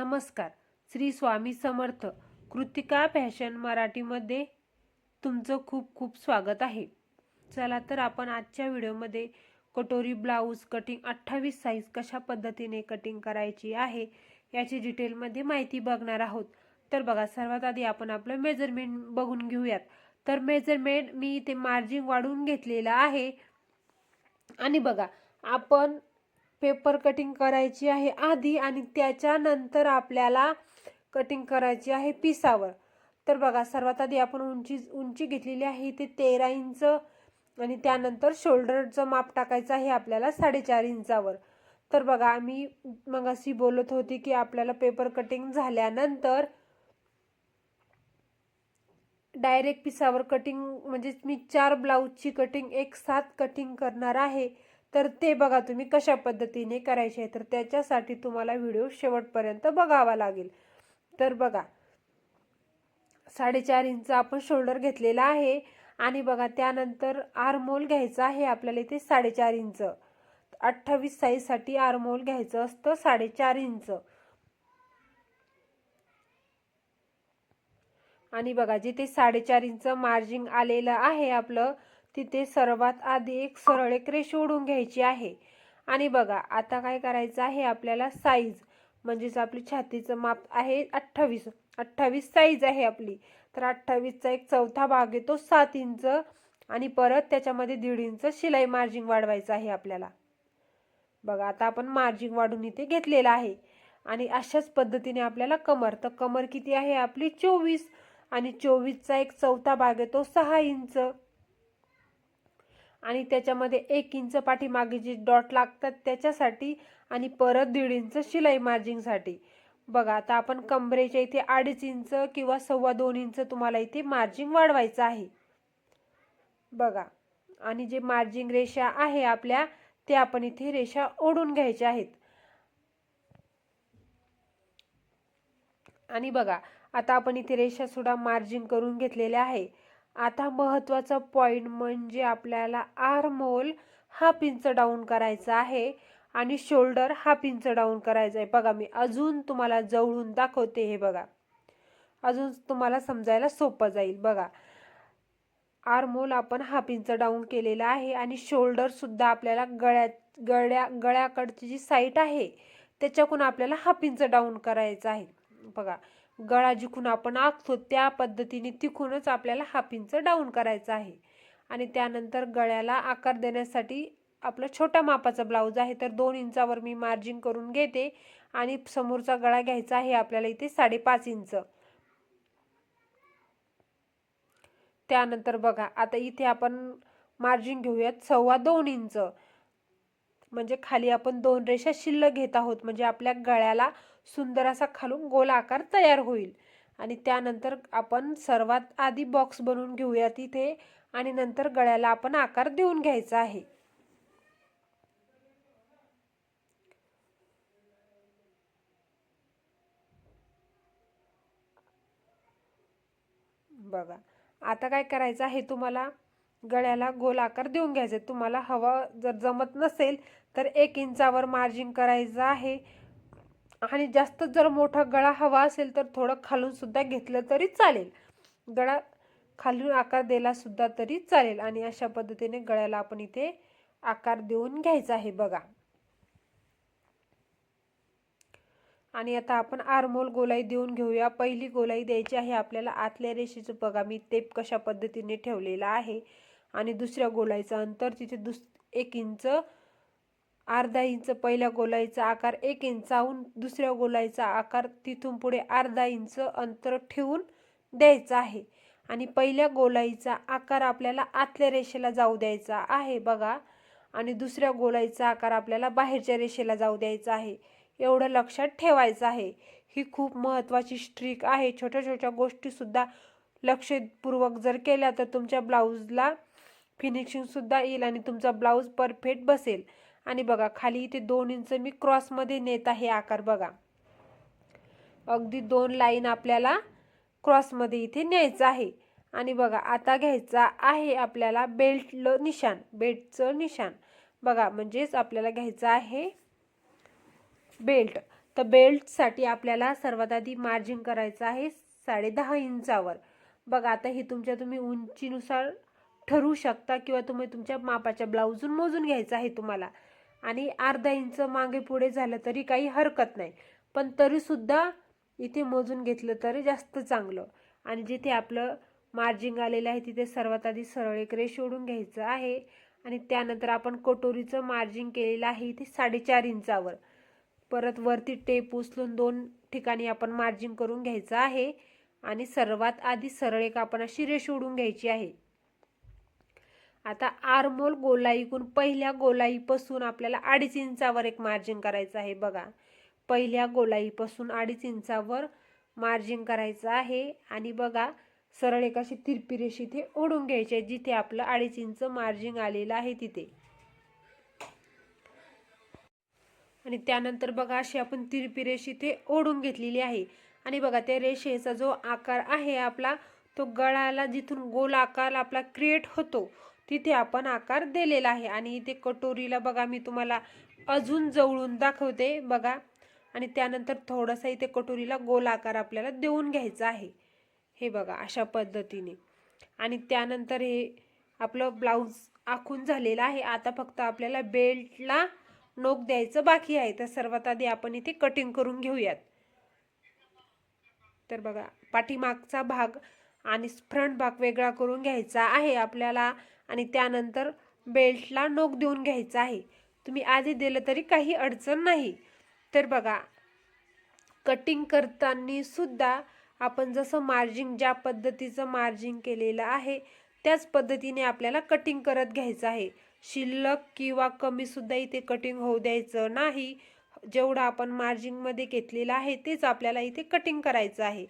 नमस्कार. श्री स्वामी समर्थ कृतिका फॅशन मराठीमध्ये तुमचं खूप खूप स्वागत आहे. चला तर आपण आजच्या व्हिडिओमध्ये कटोरी ब्लाऊज कटिंग अठ्ठावीस साईज कशा पद्धतीने कटिंग करायची आहे याची डिटेलमध्ये माहिती बघणार आहोत. तर बघा सर्वात आधी आपण आपलं मेजरमेंट बघून घेऊयात. तर मेजरमेंट मी इथे मार्जिन वाढवून घेतलेलं आहे. आणि बघा आपण पेपर कटिंग करायची आहे आधी आणि त्याच्यानंतर आपल्याला कटिंग करायची आहे पिसावर. तर बघा सर्वात आधी आपण उंची उंची घेतलेली आहे ते तेरा इंच आणि त्यानंतर शोल्डरचं माप टाकायचं आहे आपल्याला साडेचार इंचावर. तर बघा आम्ही मग अशी बोलत होती की आपल्याला पेपर कटिंग झाल्यानंतर डायरेक्ट पिसावर कटिंग म्हणजेच मी चार ब्लाऊजची कटिंग एक साथ कटिंग करणार आहे. तर ते बघा तुम्ही कशा पद्धतीने करायचे आहे. तर त्याच्यासाठी तुम्हाला व्हिडिओ शेवटपर्यंत बघावा लागेल. तर बघा साडेचार इंच आपण शोल्डर घेतलेला आहे. आणि बघा त्यानंतर आरमोल घ्यायचा आहे आपल्याला इथे साडेचार इंच. अठ्ठावीस साईजसाठी आरमोल घ्यायचं असतं साडेचार इंच. आणि बघा जिथे साडेचार इंच मार्जिन आलेलं आहे आपलं तिथे सर्वात आधी एक सरळ एक रेष ओढून घ्यायची आहे. आणि बघा आता काय करायचं आहे आपल्याला साईज म्हणजेच आपली छातीचं माप आहे अठ्ठावीस. अठ्ठावीस साईज आहे आपली. तर अठ्ठावीसचा एक चौथा भाग येतो सात इंच आणि परत त्याच्यामध्ये दीड इंच शिलाई मार्जिंग वाढवायचं आहे आपल्याला. बघा आता आपण मार्जिन वाढून इथे घेतलेलं आहे. आणि अशाच पद्धतीने आपल्याला कमर. तर कमर किती आहे आपली? चोवीस. आणि चोवीसचा एक चौथा भाग येतो सहा इंच. आणि त्याच्यामध्ये एक इंच पाठीमागे जे डॉट लागतात त्याच्यासाठी आणि परत दीड इंच शिलाई मार्जिंगसाठी बघा आता आपण कमरेच्या इथे अडीच इंच किंवा सव्वा दोन इंच तुम्हाला इथे मार्जिंग वाढवायचं आहे. बघा आणि जे मार्जिन रेषा आहे आपल्या ते आपण इथे रेषा ओढून घ्यायच्या आहेत. आणि बघा आता आपण इथे रेषा सुद्धा मार्जिन करून घेतलेल्या आहे. आता महत्त्वाचा पॉईंट म्हणजे आपल्याला आर्मोल हा पिंच डाऊन करायचा आहे आणि शोल्डर हा पिंच डाऊन करायचं आहे. बघा मी अजून तुम्हाला जवळून दाखवते हे बघा. अजून तुम्हाला समजायला सोपं जाईल. बघा आर्मोल आपण हा पिंच डाऊन केलेला आहे आणि शोल्डरसुद्धा आपल्याला गळ्या गळ्या गळ्याकडची जी साईट आहे त्याच्याकडून आपल्याला हा पिंच डाऊन करायचं आहे. बघा गळा जिकून आपण आखतो त्या पद्धतीने तिखूनच आपल्याला हाफ इंच डाऊन करायचं आहे. आणि त्यानंतर गळ्याला आकार देण्यासाठी आपला छोट्या मापाचा ब्लाऊज आहे तर दोन इंचावर मी मार्जिन करून घेते आणि समोरचा गळा घ्यायचा आहे आपल्याला इथे साडेपाच इंच. त्यानंतर बघा आता इथे आपण मार्जिन घेऊयात सव्वा दोन इंच. म्हणजे खाली आपण दोन रेषा शिल्लक घेत आहोत म्हणजे आपल्या गळ्याला सुंदर असा खालून गोल आकार तयार होईल. आणि त्यानंतर आपण सर्वात आधी बॉक्स बनवून घेऊया तिथे आणि नंतर गळ्याला आपण आकार देऊन घ्यायचा आहे. बघा आता काय करायचं आहे तुम्हाला? गळ्याला गोल आकार देऊन घ्यायचा तुम्हाला हवा जर जमत नसेल तर एक इंचावर मार्जिन करायचं आहे. आणि जास्त जर मोठा गळा हवा असेल तर थोडं खालूनसुद्धा घेतलं तरी चालेल. गळा खालून आकार दिला सुद्धा तरी चालेल आणि अशा पद्धतीने गळ्याला आपण इथे आकार देऊन घ्यायचा आहे बघा. आणि आता आपण आरमोल गोलाई देऊन घेऊया. पहिली गोलाई द्यायची आहे आपल्याला आतल्या रेषेचं. बघा मी टेप कशा पद्धतीने ठेवलेला आहे. आणि दुसऱ्या गोलाईचं अंतर तिथे दुस एक इंच अर्धा इंच पहिल्या गोलाईचा आकार एक इंचाहून दुसऱ्या गोलाईचा आकार तिथून पुढे अर्धा इंच अंतर ठेवून द्यायचा आहे. आणि पहिल्या गोलाईचा आकार आपल्याला आतल्या रेषेला जाऊ द्यायचा आहे बघा. आणि दुसऱ्या गोलाईचा आकार आपल्याला बाहेरच्या रेषेला जाऊ द्यायचा आहे. एवढं लक्षात ठेवायचं आहे. ही खूप महत्त्वाची स्ट्रिक आहे. छोट्या छोट्या गोष्टीसुद्धा लक्षपूर्वक जर केल्या तर तुमच्या ब्लाऊजला फिनिशिंगसुद्धा येईल आणि तुमचा ब्लाऊज परफेक्ट बसेल. आणि बघा खाली इथे दोन इंच मी क्रॉसमध्ये नेत आहे आकार बघा. अगदी दोन लाईन आपल्याला क्रॉसमध्ये इथे न्यायचं आहे. आणि बघा आता घ्यायचा आहे आपल्याला बेल्टलं निशाण बेल्टचं निशाण. बघा म्हणजेच आपल्याला घ्यायचं आहे बेल्ट तर बेल्टसाठी आपल्याला सर्वात आधी मार्जिन करायचं आहे साडे दहा इंचावर. बघा आता हे तुमच्या तुम्ही उंचीनुसार ठरवू शकता किंवा तुम्ही तुमच्या मापाच्या ब्लाऊजून मोजून घ्यायचं आहे तुम्हाला. आणि अर्धा इंच मागे पुढे झालं तरी काही हरकत नाही. पण तरीसुद्धा इथे मोजून घेतलं तरी जास्त चांगलं. आणि जिथे आपलं मार्जिंग आलेलं आहे तिथे सर्वात आधी सरळ एक रेष ओढून घ्यायचं आहे. आणि त्यानंतर आपण कटोरीचं मार्जिंग केलेलं आहे इथे साडेचार इंचावर. परत वरती टेप उचलून दोन ठिकाणी आपण मार्जिंग करून घ्यायचं आहे. आणि सर्वात आधी सरळ एक आपण अशी रेष ओढून घ्यायची आहे. आता आरमोल गोलाईकून पहिल्या गोलाईपासून आपल्याला अडीच इंचावर एक मार्जिन करायचं आहे बघा. पहिल्या गोलाईपासून अडीच इंचावर मार्जिन करायचं आहे आणि बघा सरळ एक अशी तिरपी रेषी इथे ओढून घ्यायची आहे जिथे आपलं अडीच इंच मार्जिन आलेलं आहे तिथे. आणि त्यानंतर बघा अशी आपण तिरपी रेषी इथे ओढून घेतलेली आहे. आणि बघा त्या रेषेचा जो आकार आहे आपला तो गळाला जिथून गोल आकार आपला क्रिएट होतो तिथे आपण आकार दिलेला आहे. आणि इथे कटोरीला बघा मी तुम्हाला अजून जवळून दाखवते बघा. आणि त्यानंतर थोडासा इथे कटोरीला गोल आकार आपल्याला देऊन घ्यायचा आहे. हे बघा अशा पद्धतीने. आणि त्यानंतर हे आपलं ब्लाऊज आखून झालेलं आहे. आता फक्त आपल्याला बेल्टला नोक द्यायचं बाकी आहे. तर सर्वात आधी आपण इथे कटिंग करून घेऊयात. तर बघा पाठीमागचा भाग आणि फ्रंट भाग वेगळा करून घ्यायचा आहे आपल्याला. आणि त्यानंतर बेल्टला नोक देऊन घ्यायचा आहे. तुम्ही आधी दिलं तरी काही अडचण नाही. तर बघा कटिंग करताना सुद्धा आपण जसं मार्जिंग ज्या पद्धतीचं मार्जिंग केलेलं आहे त्याच पद्धतीने आपल्याला कटिंग करत घ्यायचं आहे. शिल्लक किंवा कमीसुद्धा इथे कटिंग होऊ द्यायचं नाही. जेवढं आपण मार्जिंगमध्ये घेतलेलं आहे तेच आपल्याला इथे कटिंग करायचं आहे.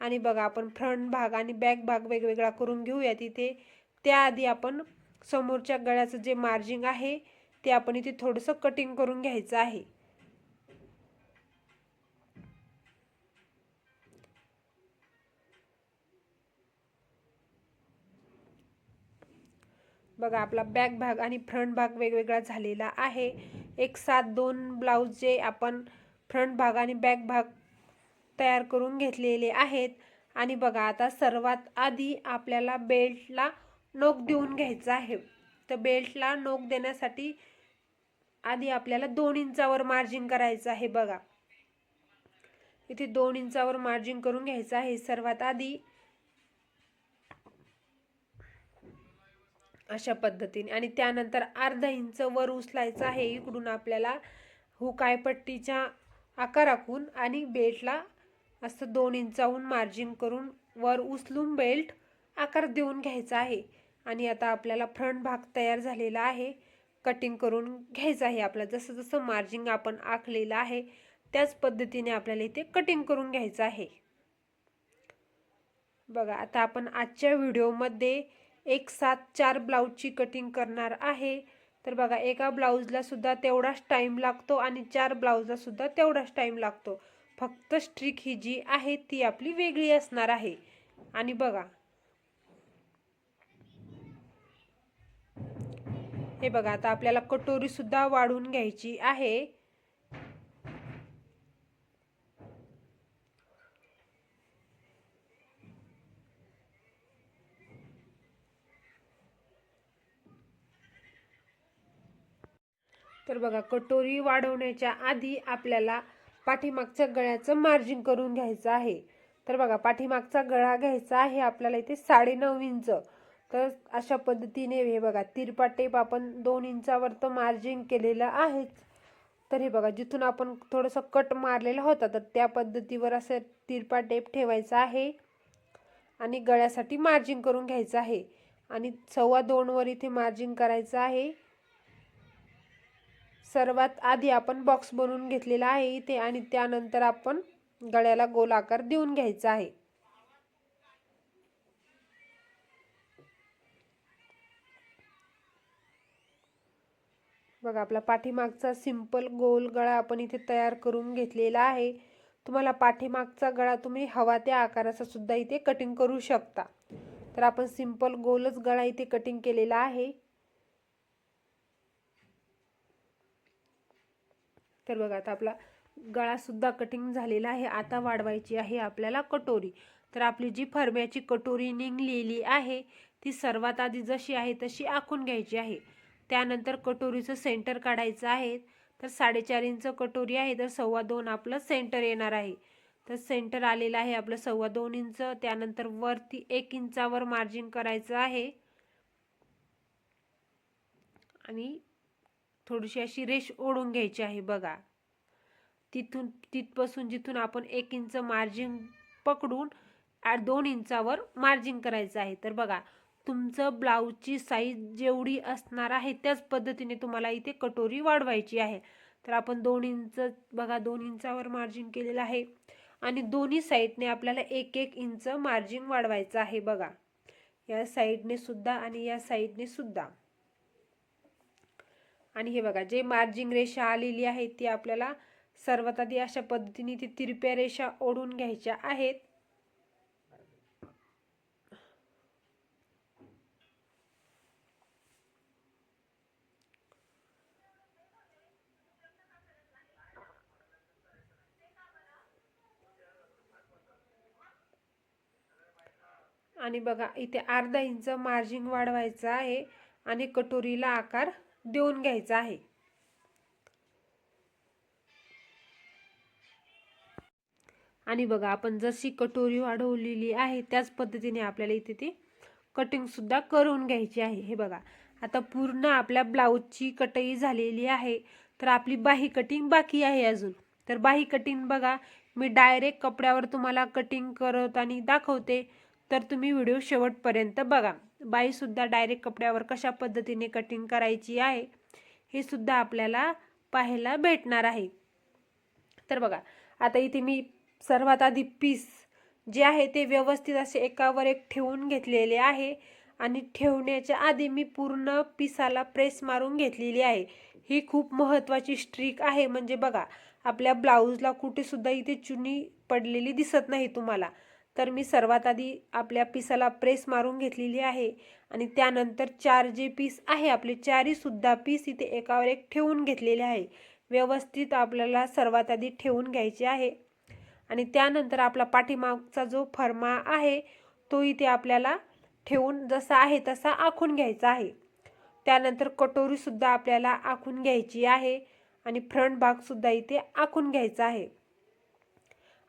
आणि बघा आपण फ्रंट भाग आणि बॅक भाग वेगवेगळा करून घेऊयात इथे त्याआधी आपण समोरच्या गळ्याचं जे मार्जिंग आहे ते आपण इथे थोडंसं कटिंग करून घ्यायचं आहे. बघा आपला बॅक भाग आणि फ्रंट भाग वेगवेगळा झालेला आहे. एक सात दोन ब्लाऊज जे आपण फ्रंट भाग आणि बॅक भाग तयार करून घेतलेले आहेत. आणि बघा आता सर्वात आधी आपल्याला बेल्टला नोक देऊन घ्यायचं आहे. तर बेल्टला नोक देण्यासाठी आधी आपल्याला दोन इंचावर मार्जिन करायचं आहे बघा. इथे दोन इंचावर मार्जिन करून घ्यायचं आहे सर्वात आधी. अशा पद्धतीने. आणि त्यानंतर अर्धा इंच वर उचलायचं आहे. इकडून आपल्याला हुकायपट्टीच्या आकाराकून आणि बेल्टला असं दोन इंचाहून मार्जिन करून वर उचलून बेल्ट आकार देऊन घ्यायचा आहे. आणि आता आपल्याला फ्रंट भाग तयार झालेला आहे. कटिंग करून घ्यायचं आहे आपलं. जसं जसं मार्जिंग आपण आखलेलं आहे त्याच पद्धतीने आपल्याला इथे कटिंग करून घ्यायचं आहे. बघा आता आपण आजच्या व्हिडिओमध्ये एक सात चार ब्लाऊजची कटिंग करणार आहे. तर बघा एका ब्लाऊजला सुद्धा तेवढाच टाईम लागतो आणि चार ब्लाऊजला सुद्धा तेवढाच टाईम लागतो. फक्त स्ट्रिक ही जी आहे ती आपली वेगळी असणार आहे. आणि बघा. हे बघा आता आपल्याला कटोरी सुद्धा वाढून घ्यायची आहे. तर बघा कटोरी वाढवण्याच्या आधी आपल्याला पाठीमागच्या गळ्याचं मार्जिन करून घ्यायचं आहे. तर बघा पाठीमागचा गळा घ्यायचा आहे आपल्याला इथे साडेनऊ इंच. तर अशा पद्धतीने हे बघा तिरपा टेप आपण दोन इंचावर तर मार्जिन केलेलं आहेच तर हे बघा जिथून आपण थोडंसं कट मारलेला होता तर त्या पद्धतीवर असं तिरपा टेप ठेवायचा आहे. आणि गळ्यासाठी मार्जिन करून घ्यायचं आहे. आणि सव्वा दोनवर इथे मार्जिन करायचं आहे. सर्वात आधी आपण बॉक्स बनवून घेतलेला आहे इथे आणि त्यानंतर आपण गळ्याला गोल आकार देऊन घ्यायचा आहे. बघा आपला पाठीमागचा सिंपल गोल गळा आपण इथे तयार करून घेतलेला आहे. तुम्हाला पाठीमागचा गळा तुम्ही हवा त्या आकाराचा सुद्धा इथे कटिंग करू शकता. तर आपण सिंपल गोलच गळा इथे कटिंग केलेला आहे. तर बघा आता आपला गळासुद्धा कटिंग झालेला आहे. आता वाढवायची आहे आपल्याला कटोरी. तर आपली जी फरम्याची कटोरी निघलेली आहे ती सर्वात आधी जशी आहे तशी आखून घ्यायची आहे. त्यानंतर कटोरीचं सेंटर काढायचं आहे. तर साडेचार इंच कटोरी आहे तर सव्वा दोन आपलं सेंटर येणार आहे. तर सेंटर आलेलं आहे आपलं सव्वा दोन इंच. त्यानंतर वरती एक इंचावर मार्जिन करायचं आहे. आणि थोडीशी अशी रेष ओढून घ्यायची आहे बघा. तिथून तिथपासून जिथून आपण एक इंच मार्जिन पकडून दोन इंचावर मार्जिन करायचं आहे. तर बघा तुमचं ब्लाऊजची साईज जेवढी असणार आहे त्याच पद्धतीने तुम्हाला इथे कटोरी वाढवायची आहे. तर आपण दोन इंच बघा दोन इंचावर मार्जिन केलेलं आहे. आणि दोन्ही साईडने आपल्याला एक एक इंच मार्जिन वाढवायचं आहे बघा. या साईडने सुद्धा आणि या साईडने सुद्धा. आणि हे बघा जे मार्जिंग रेषा आलेली आहे ती आपल्याला सर्वात आधी अशा पद्धतीने ती तिरप्या रेषा ओढून घ्यायच्या आहेत. आणि बघा इथे अर्धा इंच मार्जिन वाढवायचं आहे आणि कटोरीला आकार देऊन घ्यायचा आहे. आणि बघा आपण जशी कटोरी वाढवलेली आहे त्याच पद्धतीने आपल्याला इथे ती कटिंगसुद्धा करून घ्यायची आहे. हे बघा आता पूर्ण आपल्या ब्लाऊजची कटई झालेली आहे. तर आपली बाही कटिंग बाकी आहे अजून. तर बाही कटिंग बघा मी डायरेक्ट कपड्यावर तुम्हाला कटिंग करत आणि दाखवते. तर तुम्ही व्हिडिओ शेवटपर्यंत बघा. बाईसुद्धा डायरेक्ट कपड्यावर कशा पद्धतीने कटिंग करायची आहे हे सुद्धा आपल्याला पाहायला भेटणार आहे. तर बघा आता इथे मी सर्वात आधी पीस जे आहे ते व्यवस्थित असे एकावर एक ठेवून घेतलेले आहे आणि ठेवण्याच्या आधी मी पूर्ण पिसाला प्रेस मारून घेतलेली आहे. ही खूप महत्त्वाची स्ट्रीक आहे. म्हणजे बघा आपल्या ब्लाऊजला कुठेसुद्धा इथे चुनी पडलेली दिसत नाही तुम्हाला. तर मी सर्वात आधी आपल्या पिसाला प्रेस मारून घेतलेली आहे आणि त्यानंतर चार जे पीस आहे आपले चारहीसुद्धा पीस इथे एकावर एक ठेवून घेतलेले आहे. व्यवस्थित आपल्याला सर्वात आधी ठेवून घ्यायचे आहे. आणि त्यानंतर आपला पाठीमागचा जो फर्मा आहे तो इथे आपल्याला ठेवून जसा आहे तसा आखून घ्यायचा आहे. त्यानंतर कटोरीसुद्धा आपल्याला आखून घ्यायची आहे आणि फ्रंट भागसुद्धा इथे आखून घ्यायचा आहे.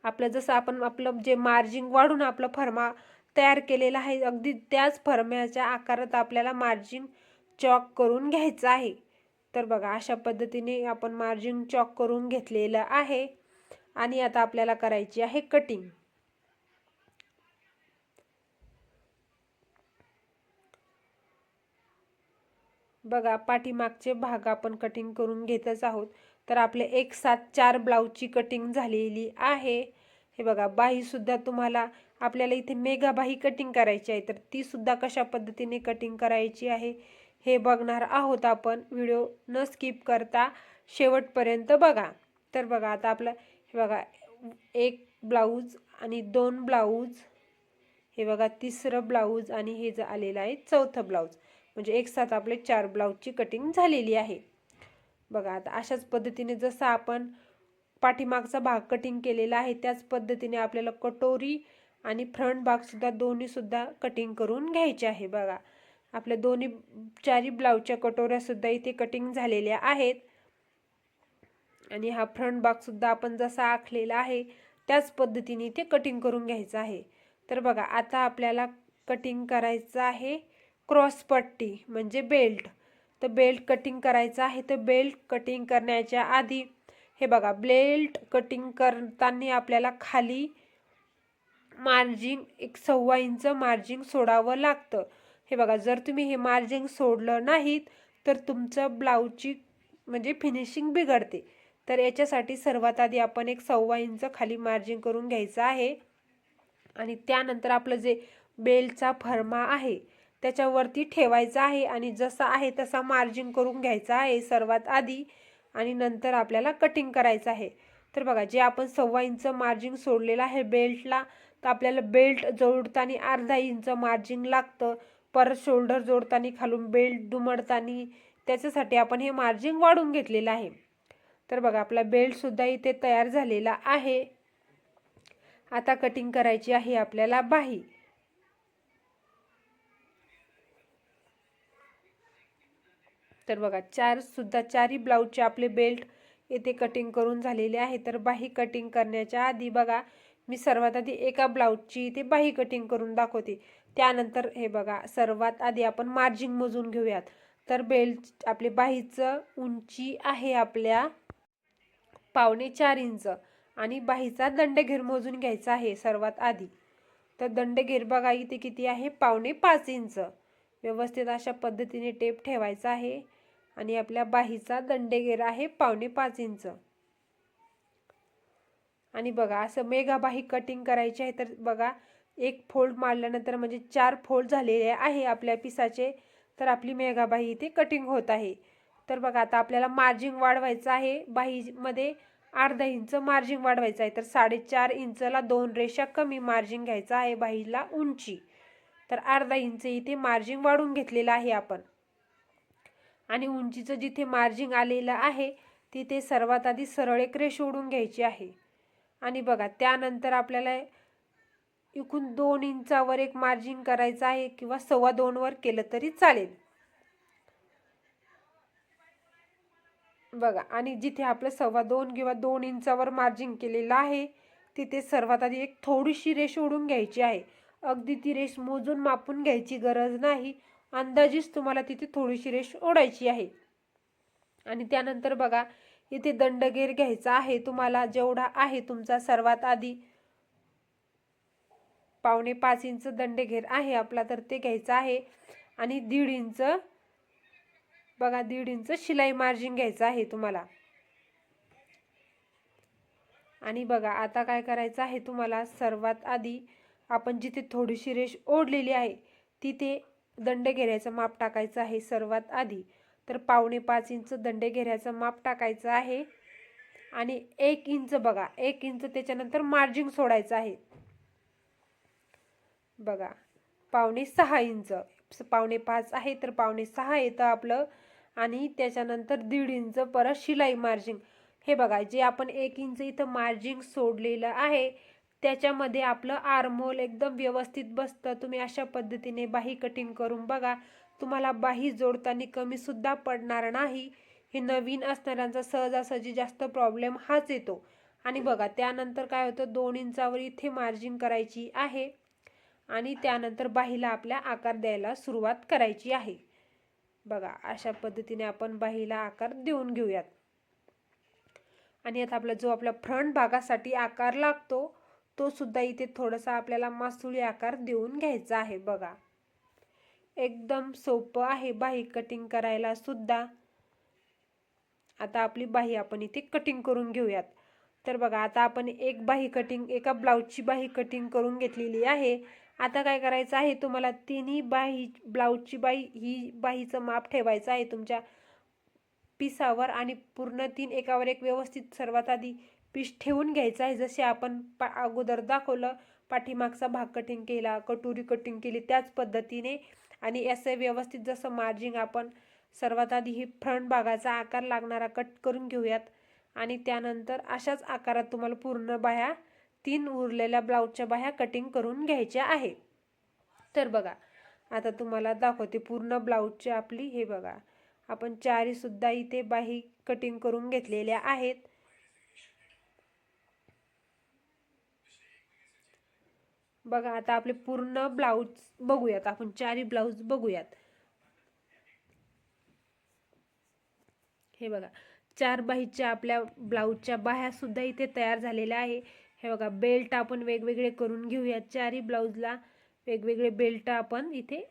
आपलं जसं आपण आपलं जे मार्जिंग वाढून आपलं फर्मा तयार केलेला आहे अगदी त्याच फर्म्याच्या आकारात आपल्याला मार्जिन चॉक करून घ्यायचं आहे. तर बघा अशा पद्धतीने आपण मार्जिन चॉक करून घेतलेलं आहे. आणि आता आपल्याला करायची आहे कटिंग बघा पाठीमागचे भाग आपण कटिंग करून घेतच आहोत. तर आपले एक सात चार ब्लाऊजची कटिंग झालेली आहे. हे बघा बाहीसुद्धा तुम्हाला आपल्याला इथे मेगा बाही कटिंग करायची आहे. तर तीसुद्धा कशा पद्धतीने कटिंग करायची आहे हे बघणार आहोत आपण. व्हिडिओ न स्किप करता शेवटपर्यंत बघा. तर बघा आता आपलं हे बघा एक ब्लाऊज आणि दोन ब्लाऊज हे बघा तिसरं ब्लाऊज आणि हे जे आलेलं आहे चौथं ब्लाऊज म्हणजे एक साथ आपले चार ब्लाऊजची कटिंग झालेली आहे. बघा आता अशाच पद्धतीने जसं आपण पाठीमागचा भाग कटिंग केलेला आहे. त्याच पद्धतीने आपल्याला कटोरी आणि फ्रंट भागसुद्धा दोन्हीसुद्धा कटिंग करून घ्यायचे आहे बघा. आपल्या दोन्ही चारी ब्लाऊजच्या कटोऱ्यासुद्धा इथे कटिंग झालेल्या आहेत. आणि हा फ्रंट भागसुद्धा आपण जसा आखलेला आहे त्याच पद्धतीने इथे कटिंग करून घ्यायचं आहे. तर बघा आता आपल्याला कटिंग करायचं आहे क्रॉस पट्टी म्हणजे बेल्ट तर बेल्ट कटिंग करायचं आहे. तर बेल्ट कटिंग करण्याच्या आधी हे बघा बेल्ट कटिंग करताना आपल्याला खाली मार्जिंग एक सव्वा इंच मार्जिंग सोडावं लागतं. हे बघा जर तुम्ही हे मार्जिंग सोडलं नाहीत तर तुमचं ब्लाऊजची म्हणजे फिनिशिंग बिघडते. तर याच्यासाठी सर्वात आधी आपण एक सव्वा इंच खाली मार्जिंग करून घ्यायचं आहे. आणि त्यानंतर आपलं जे बेल्टचा फर्मा आहे त्याच्यावरती ठेवायचा आहे. आणि जसा आहे तसा मार्जिंग करून घ्यायचा आहे सर्वात आधी. आणि नंतर आपल्याला कटिंग करायचं आहे. तर बघा जे आपण सव्वा इंच मार्जिंग सोडलेलं आहे बेल्टला तर आपल्याला बेल्ट जोडताना अर्धा इंच मार्जिंग लागतं. परत शोल्डर जोडताना खालून बेल्ट दुमडताना त्याच्यासाठी आपण हे मार्जिंग वाढून घेतलेलं आहे. तर बघा आपला बेल्टसुद्धा इथे तयार झालेला आहे. आता कटिंग करायची आहे आपल्याला बाही. तर बघा चार सुद्धा चारही ब्लाऊजचे आपले बेल्ट येथे कटिंग करून झालेले आहे. तर बाही कटिंग करण्याच्या आधी बघा मी सर्वात आधी एका ब्लाऊजची इथे बाही कटिंग करून दाखवते. त्यानंतर हे बघा सर्वात आधी आपण मार्जिंग मोजून घेऊयात. तर बेल्ट आपले बाहीचं उंची आहे आपल्या पावणे चार इंच आणि बाहीचा दंडघेर मोजून घ्यायचा आहे सर्वात आधी. तर दंडघेर बघा इथे किती आहे? पावणे पाच इंच. व्यवस्थित अशा पद्धतीने टेप ठेवायचा आहे. आणि आपल्या बाहीचा दंडेगेर आहे पावणे पाच इंच. आणि बघा असं मेगा बाही कटिंग करायची आहे तर बघा एक फोल्ड मारल्यानंतर म्हणजे चार फोल्ड झालेले आहे आपल्या पिसाचे तर आपली मेगा बाही इथे कटिंग होत आहे. तर बघा आता आपल्याला मार्जिंग वाढवायचं आहे बाहीमध्ये अर्धा इंच मार्जिंग वाढवायचं आहे तर साडेचार इंचला दोन रेषा कमी मार्जिंग घ्यायचं आहे बाहीला उंची. तर अर्धा इंच इथे मार्जिंग वाढून घेतलेलं आहे आपण. आणि उंचीचं जिथे मार्जिंग आलेलं आहे तिथे सर्वात आधी सरळ एक रेष ओढून घ्यायची आहे. आणि बघा त्यानंतर आपल्याला इकून दोन इंचावर एक मार्जिंग करायचं आहे किंवा सव्वा दोनवर केलं तरी चालेल. बघा आणि जिथे आपलं सव्वा दोन किंवा दोन इंचावर मार्जिंग केलेलं आहे तिथे सर्वात आधी एक थोडीशी रेष ओढून घ्यायची आहे. अगदी ती रेष मोजून मापून घ्यायची गरज नाही. अंदाजेच तुम्हाला तिथे थोडीशी रेष ओढायची आहे. आणि त्यानंतर बघा इथे दंडगेर घ्यायचा आहे. तुम्हाला जेवढा आहे तुमचा सर्वात आधी पावणे पाच इंच दंडगेर आहे आपला तर ते घ्यायचं आहे. आणि दीड इंच बघा दीड इंच शिलाई मार्जिन घ्यायचं आहे तुम्हाला. आणि बघा आता काय करायचं आहे तुम्हाला? सर्वात आधी आपण जिथे थोडीशी रेष ओढलेली आहे तिथे दंडघेऱ्याचं माप टाकायचं आहे सर्वात आधी. तर पावणे पाच इंच दंडघेऱ्याचं माप टाकायचं आहे. आणि एक इंच बघा एक इंच त्याच्यानंतर मार्जिंग सोडायचं आहे. बघा पावणे सहा इंच. पावणे पाच आहे तर पावणे सहा येतं आपलं. आणि त्याच्यानंतर दीड इंच परत शिलाई मार्जिंग हे बघा जे आपण एक इंच इथं मार्जिंग सोडलेलं आहे त्याच्यामध्ये आपलं आर्मोल एकदम व्यवस्थित बसतं. तुम्ही अशा पद्धतीने बाही कटिंग करून बघा. तुम्हाला बाही जोडताना कमीसुद्धा पडणार नाही. हे नवीन असणाऱ्यांचा सहजासहजी जास्त प्रॉब्लेम हाच येतो. आणि बघा त्यानंतर काय होतं? दोन इंचावर इथे मार्जिन करायची आहे. आणि त्यानंतर बाहीला आपल्या आकार द्यायला सुरुवात करायची आहे. बघा अशा पद्धतीने आपण बाहीला आकार देऊन घेऊयात. आणि आता आपला जो आपल्या फ्रंट भागासाठी आकार लागतो तो सुद्धा इथे थोडासा आपल्याला मासुळी आकार देऊन घ्यायचा आहे बघा. एकदम सोपं आहे बाही कटिंग करायला सुद्धा. आता आपली बाही आपण इथे कटिंग करून घेऊयात. तर बघा आता आपण एक बाही कटिंग एका ब्लाऊजची बाही कटिंग करून घेतलेली आहे. आता काय करायचं आहे तुम्हाला? तिन्ही बाही ब्लाऊजची बाही ही बाहीचं माप ठेवायचं आहे तुमच्या पिसावर आणि पूर्ण तीन एकावर एक व्यवस्थित सर्वात आधी पीस ठेवून घ्यायचं आहे. जसे आपण पा अगोदर दाखवलं पाठीमागचा भाग कटिंग केला कटोरी कटिंग केली त्याच पद्धतीने आणि असं व्यवस्थित जसं मार्जिंग आपण सर्वात आधी ही फ्रंट भागाचा आकार लागणारा कट करून घेऊयात. आणि त्यानंतर अशाच आकारात तुम्हाला पूर्ण बाह्या तीन उरलेल्या ब्लाऊजच्या बाह्या कटिंग करून घ्यायच्या आहे. तर बघा आता तुम्हाला दाखवते पूर्ण ब्लाऊजची आपली हे बघा. आपण चारीसुद्धा इथे बाही कटिंग करून घेतलेल्या आहेत. बघा आता आपले पूर्ण ब्लाऊज बघूयात. आपण चारी ब्लाऊज बघूयात. हे बघा चार बाहीच्या आपल्या ब्लाऊजच्या बाह्या सुद्धा इथे तयार झालेल्या आहे. हे बघा बेल्ट आपण वेगवेगळे करून घेऊयात चारही ब्लाऊजला. वेगवेगळे बेल्ट आपण इथे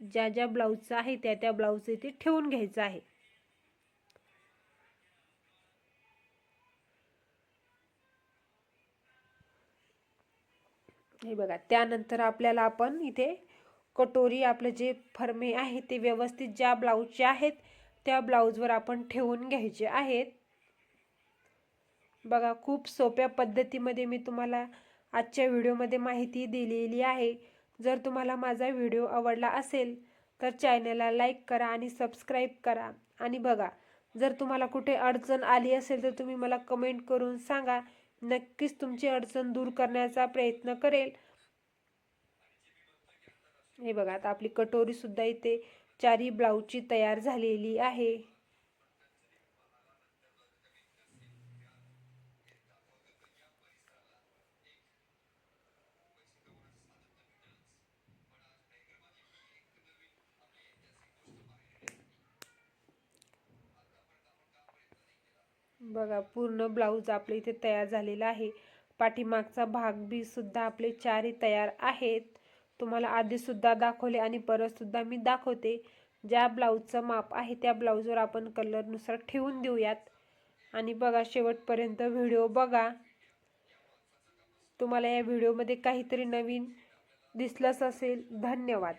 ज्या ज्या ब्लाऊजचा आहे त्या त्या ब्लाऊज इथे ठेवून घ्यायचं आहे. हे बघा त्यानंतर आपल्याला आपण इथे कटोरी आपलं जे फरमे आहे ते व्यवस्थित ज्या ब्लाऊजचे आहेत त्या ब्लाऊजवर आपण ठेवून घ्यायचे आहेत. बघा खूप सोप्या पद्धतीमध्ये मी तुम्हाला आजच्या व्हिडिओमध्ये माहिती दिलेली आहे. जर तुम्हाला माझा व्हिडिओ आवडला असेल तर चॅनलला लाईक करा आणि सबस्क्राईब करा. आणि बघा जर तुम्हाला कुठे अडचण आली असेल तर तुम्ही मला कमेंट करून सांगा. नक्कीच तुमची अडचण दूर करण्याचा प्रयत्न करेल. हे बघा आता आपली कटोरी सुद्धा इथे चारी ब्लाऊजची तयार झालेली आहे. बघा पूर्ण ब्लाऊज आपले इथे तयार झालेला आहे. पाठीमागचा भाग बी सुद्धा आपले चारही तयार आहेत. तुम्हाला आधीसुद्धा दाखवले आणि परतसुद्धा मी दाखवते. ज्या ब्लाऊजचं माप आहे त्या ब्लाऊजवर आपण कलरनुसार ठेवून देऊयात. आणि बघा शेवटपर्यंत व्हिडिओ बघा. तुम्हाला या व्हिडिओमध्ये काहीतरी नवीन दिसलंच असेल. धन्यवाद.